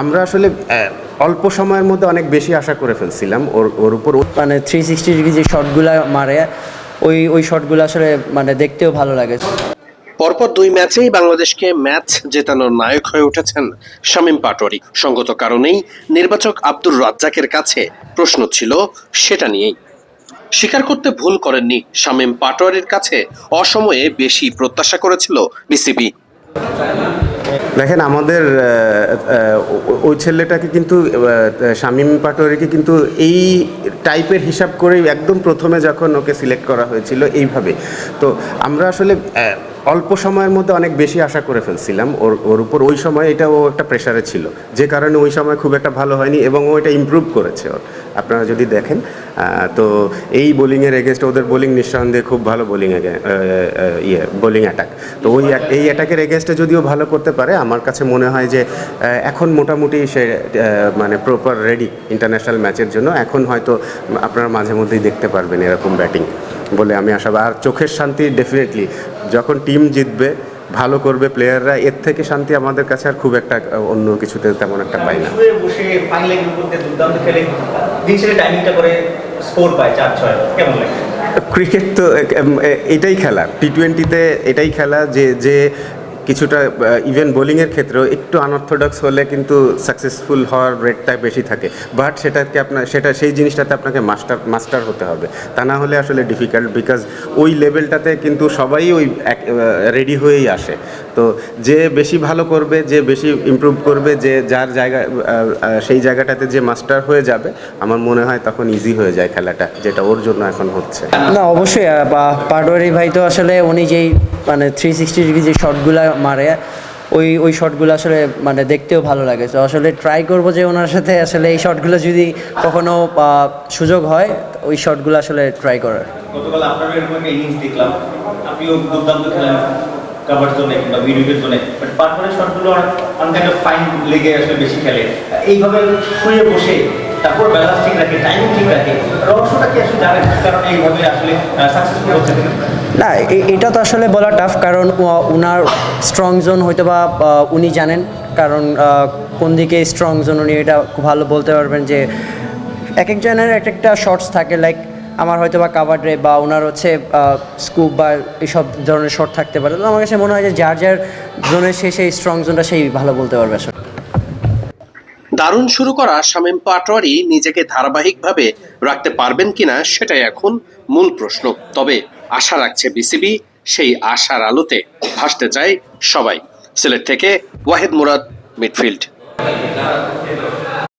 আমরা আসলে অল্প সময়ের মধ্যে অনেক বেশি আশা করে ফেলছিলাম। ওর ওর উপর মানে থ্রি সিক্সটি ডিগ্রি যে শটগুলো মারে ওই ওই শটগুলো আসলে মানে দেখতেও ভালো লাগে। পরপর দুই ম্যাচেই বাংলাদেশকে ম্যাচ জেতানোর নায়ক হয়ে উঠেছেন শামীম পাটোয়ারি। সঙ্গত কারণেই নির্বাচক আব্দুর রাজ্জাকের কাছে প্রশ্ন ছিল সেটা নিয়েই। স্বীকার করতে ভুল করেননি শামীম পাটোয়ারির কাছে অসময়ে বেশি প্রত্যাশা করেছিল বিসিবি। দেখেন, আমাদের ওই ছেলেটাকে কিন্তু শামীম পাটোয়ারিকে কিন্তু এই টাইপের হিসাব করেই একদম প্রথমে যখন ওকে সিলেক্ট করা হয়েছিল এইভাবে। তো আমরা আসলে অল্প সময়ের মধ্যে অনেক বেশি আশা করে ফেলছিলাম। ওর ওর উপর ওই সময় এটা ও একটা প্রেশারে ছিল। যে কারণে ওই সময় খুব একটা ভালো হয়নি এবং ও এটা ইমপ্রুভ করেছে ওর। আপনারা যদি দেখেন তো এই বোলিংয়ের এগেনস্ট ওদের বোলিং নিঃসন্দেহে খুব ভালো বোলিং ইয়ে বোলিং অ্যাটাক তো ওই এই অ্যাটাকের এগেনস্টে যদিও ভালো করতে পারে, আমার কাছে মনে হয় যে এখন মোটামুটি সে মানে প্রপার রেডি ইন্টারন্যাশনাল ম্যাচের জন্য। এখন হয়তো আপনারা মাঝে মধ্যেই দেখতে পারবেন এরকম ব্যাটিং বলে আমি আশা আর চোখের শান্তি ডেফিনেটলি যখন টিম জিতবে ভালো করবে প্লেয়াররা এর থেকে শান্তি আমাদের কাছে আর খুব একটা অন্য কিছুতে তেমন একটা পাই না। ক্রিকেট তো এটাই খেলা। টি টোয়েন্টিতে এটাই খেলা যে যে কিছুটা ইভেন বোলিংয়ের ক্ষেত্রেও একটু আনঅর্থোডক্স হলে কিন্তু সাকসেসফুল হওয়ার রেটটা বেশি থাকে। বাট সেটাকে আপনার, সেটা, সেই জিনিসটাতে আপনাকে মাস্টার মাস্টার হতে হবে। তা না হলে আসলে ডিফিকাল্ট বিকজ ওই লেভেলটাতে কিন্তু সবাই ওই রেডি হয়েই আসে। তো যে বেশি ভালো করবে যে বেশি ইমপ্রুভ করবে যে যার জায়গা সেই জায়গাটাতে যে মাস্টার হয়ে যাবে আমার মনে হয় তখন ইজি হয়ে যায় খেলাটা যেটা ওর জন্য এখন হচ্ছে। না অবশ্যই বা- পাটোয়ারি ভাই তো আসলে উনি যেই মানে থ্রি সিক্সটি ডিগ্রি যে শটগুলো মারে ওই ওই শটগুলো আসলে মানে দেখতেও ভালো লাগে। তো আসলে ট্রাই করব যে ওনার সাথে আসলে এই শটগুলো যদি কখনো সুযোগ হয় ওই শটগুলো আসলে ট্রাই করার। গতকাল আপনারও এরকম একটা ইনিংস দেখলাম। আপনিও দুর্দান্ত খেলেন। কাভার জোনে কিংবা মিডিউটের জোনে বাট পারফরেন্স শটগুলো অনেক ফাইন লেগে আসলে বেশি খেলে। এইভাবে শুয়ে বসে তারপর ব্যালেন্স ঠিক রাখে টাইমিং ঠিক রাখে, রহস্যটা কি আসলে জানেন? কারণে এইভাবে আসলে সাকসেসফুল হচ্ছে না এটা তো আসলে বলা টাফ কারণ উনার স্ট্রং জোন হয়তো বা উনি জানেন। কারণ কোন দিকে স্ট্রং জোন উনি এটা খুব ভালো বলতে পারবেন যে এক একজনের এক একটা শর্টস থাকে লাইক আমার হয়তো বা কাভার ড্রে বা ওনার হচ্ছে স্কুপ বা এইসব ধরনের শর্ট থাকতে পারে। তো আমার কাছে মনে হয় যে যার যার জোনের সেই স্ট্রং জোনটা সেই ভালো বলতে পারবে আসলে। দারুণ শুরু করা শামীম পাটোয়ারি নিজেকে ধারাবাহিকভাবে রাখতে পারবেন কিনা সেটাই এখন মূল প্রশ্ন। তবে আশা রাখছে বিসিবি, সেই আশার আলোতে ভাসতে চায় সবাই। সিলেট থেকে ওয়াহেদ মুরাদ, মিডফিল্ড।